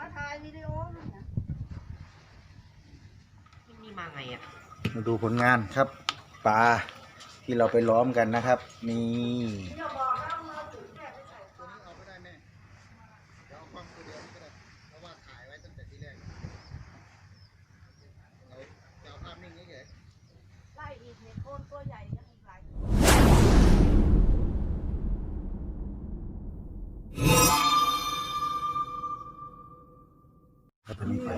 มาถ่ายวิดีโอมันนะนี่มาไงอะมาดูผลงานครับปลาที่เราไปล้อมกันนะครับ นี่อย่าบอก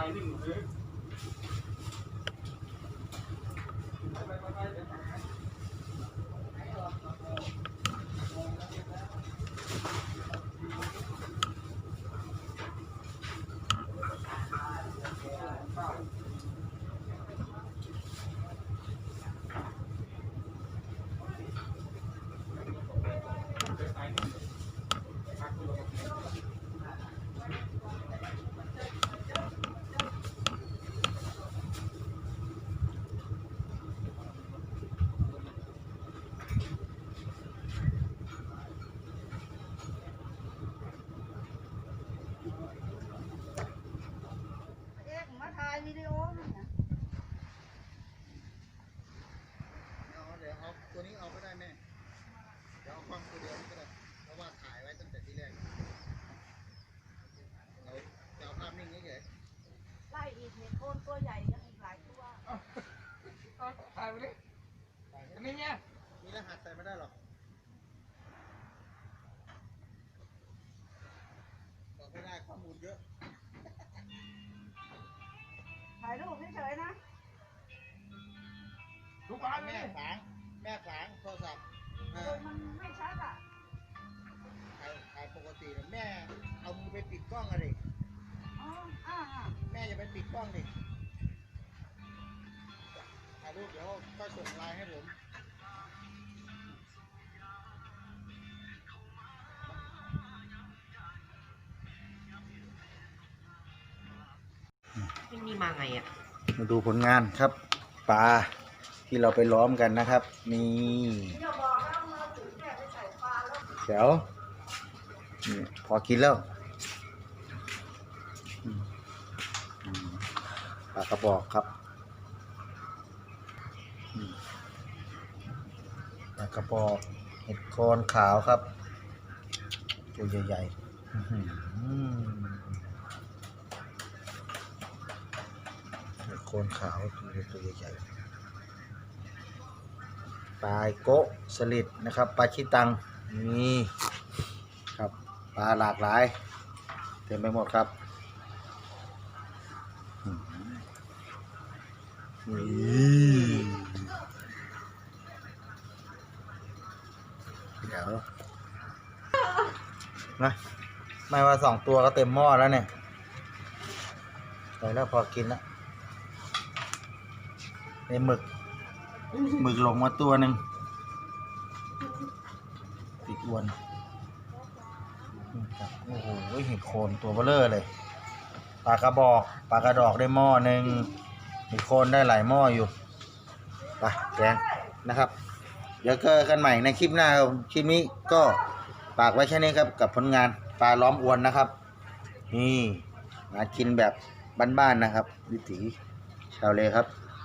อืมเอ๊ะมาถ่ายวิดีโอมันนะ เอาเดี๋ยวเอาตัวนี้เอาไม่ได้แม่เดี๋ยวเอาความตัวเดียวก็ได้เพราะว่าถ่ายไว้ตั้งแต่ที่แรกเราจะเอาภาพนิ่งเฉย ไล่อีกเนี่ยโคนตัวใหญ่ยังอีกหลายตัว ถ่ายไปดิอันนี้เนี่ย ๆมีรหัสใส่ไม่ได้หรอกบอก ไม่ได้ข้อมูลเยอะ ถ่ายรูปเฉยๆนะ ทุกวันเลแม่ยฝาง แม่ฝางโทรศัพท์เอโดอยมันไม่ชัดอะ ถ่ายถ่ายปกตินะแม่เอามือไปปิดกล้องอะไรอ๋อ อ่าอ่าแม่อย่าไปปิดกล้องดิถ่ายรูปเดี๋ยวก็ส่งไลน์ให้ผม นี่มาไงอะมาดูผลงานครับปลาที่เราไปล้อมกันนะครับนี่เอามาถึงแม่ไปใส่ปลาแล้วนี่พอกินแล้วปลากระบอกครับปลากระบอกเห็ดโคนขาวครับ ตัวใหญ่ๆอื้อหือเห็ด โคนขาวตัวใหญ่ปลาโกะสลิดนะครับปลาชิตังนี่ครับปลาหลากหลายเต็มไปหมดครับอื้อหือนี่เดี๋ยวนะไม่ว่าสองตัวก็เต็มหม้อแล้วเนี่ยไปแล้วพอกินแล้ว ไอ้หมึกหมึกหลงมาตัวหนึ่งติดอวนโอ้โหเห็ดโคนตัวเบลเลอร์เลยปลากระบอกปลากระดอกได้หม้อหนึ่งเห็ดโคนได้หลายหม้ออยู่ไปแกงนะครับ เดี๋ยวเจอกันใหม่ในคลิปหน้าครับคลิปนี้ก็ฝากไว้แค่นี้ครับกับผลงานปลาล้อมอวนนะครับ นี่มากินแบบบ้านๆนะครับ วิถีชาวเลครับ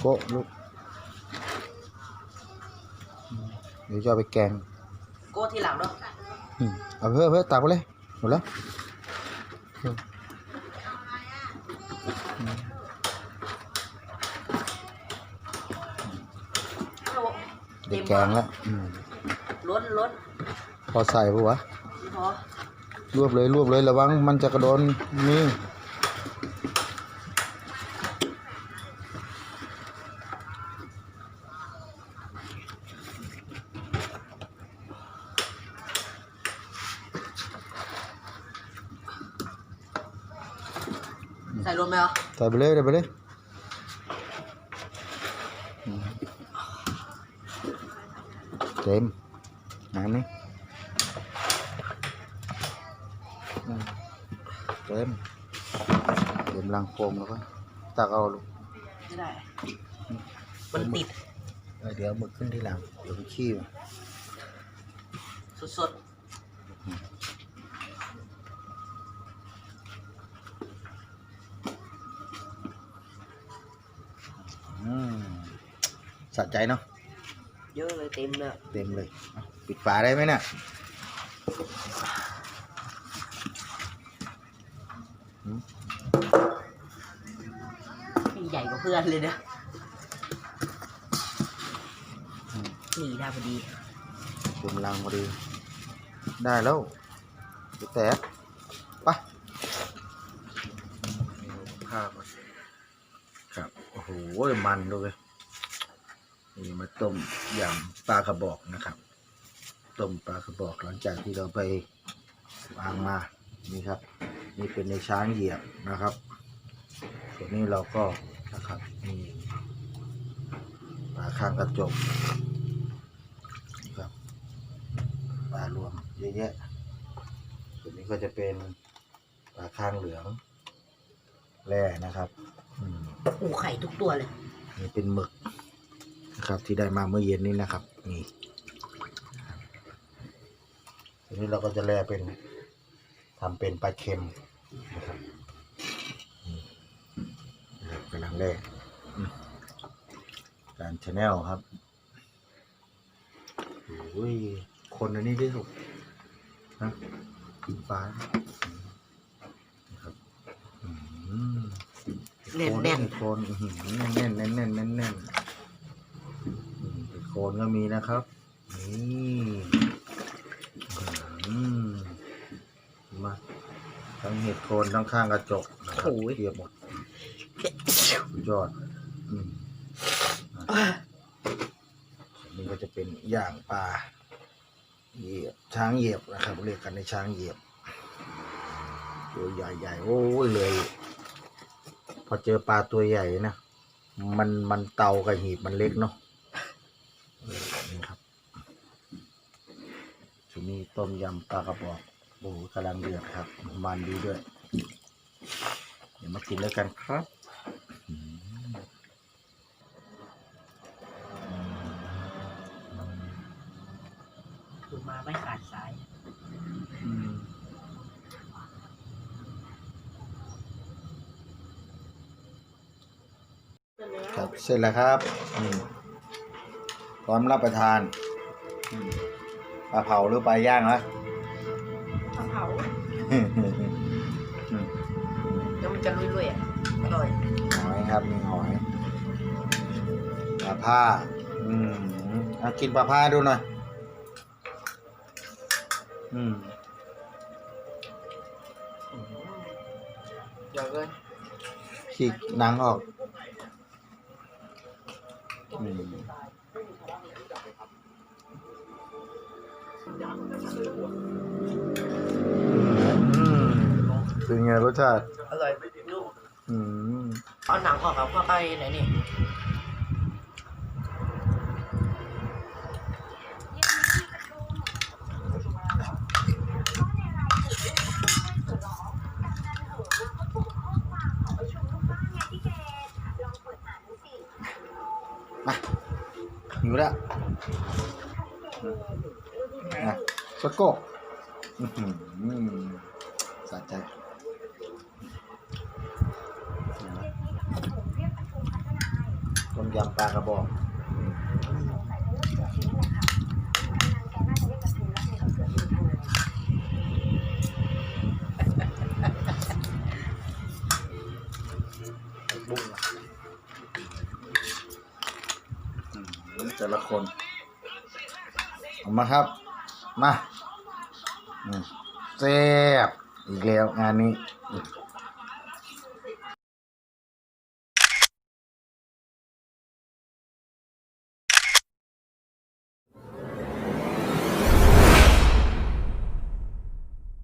โกะลูกอืมเดี๋ยวจะเอาไปแกงโก้ทีหลังเนาะอืมเอาเพื่อเพื่อตักไปเลยหมดแล้วอืมโอ้เด็กแกงแล้วอืมล้นล้นพอใส่ปะวะไม่พอรวบเลยรวบเลยระวังมันจะกระโดนนี่ ส่รวมไหมเหรอใส่ไปเลยใส่ไปเลยอืมเต็มน้ำนี่อืมเต็มเต็มรังโฟมแล้วก็ตักเอาลูกไม่ได้ มันติดเออเดี๋ยวมึกขึ้นที่หลัง เดี๋ยวไปขี้มาสดอื สะใจเนาะๆเยอะเลยเต็มเลยเต็มเลยเอาปิดฝาได้ไหมเนี่ยหืมใหญ่กว่าเพื่อนเลยนะนี่ได้พอดีเต็มรังพอดี ได้แล้วไปแตะไปข้าวก่อนครับ โอ้โห มันด้วย นี่มาต้มยำปลากระบอกนะครับ ต้มปลากระบอกหลังจากที่เราไปวางมา นี่ครับ นี่เป็นในช้างเหยียบนะครับส่วนนี้เราก็นะครับนี่ปลาข้างกระจกนี่ครับปลารวมเยอะแยะส่วนนี้ก็จะเป็นปลาข้างเหลืองแร่นะครับ อืมปูไข่ทุกตัวเลย นี่เป็นหมึก นะครับ ที่ได้มาเมื่อเย็นนี้นะครับนี่ทีนี้เราก็จะแล่เป็นทำเป็นปลาเค็มนะครับนี่นะครับกำลังแล่อืมการชาแนลครับโอ้ยคนอันนี้ได้สุกนะกินปลานะครับอืมแน่นแน่นโคนอื้อหือแน่นแน่นแน่นแน่นแน่นแน่นอืมเป็ นโคนก็มีนะครับ นี่อืมมาทั้งเห็ดโคนทั้งข้างกระจกนะครับโอ้ยเทียบหมดสุดยอดอืมอันนี่ก็จะเป็นย่างปลาเหยียบช้างเหยียบนะครับ เรียกกันในช้างเหยียบตัวใหญ่ๆโอ้ยเลย พอเจอปลาตัวใหญ่นะมันมันเตากับหีบมันเล็กเนาะเออนี่ครับ ชุดนี้ต้มยำปลากระบอกโอ้โหกำลังเดือดครับ มันดีด้วย เดี๋ยวมากินแล้วกันครับอืมดูมาไม่ขาดสายอืมครับเสร็จแล้วครับอืมพร้อมรับประทานอืม ปลาเผาหรือปลาย่างนะเผาเดี๋ยวมันจะลุยๆอะอร่อยหอยครับมีหอยปลาผ้า อืมเอากินปลาผ้าดูหน่อยอืมเดี๋ยวเลยฉีกหนังออกอืม เป็นไงรสชาติ อร่อยลูกอืมเอาหนังออกครับก็ไปไหนนี่มาหิวแล้ว อะสกบอื้อหือสะใจต้มยำปลากระบอกบุ้งอะอื้อหือแต่ละคน เอามาครับ มาอืมแซ่บอีกแล้วงานนี้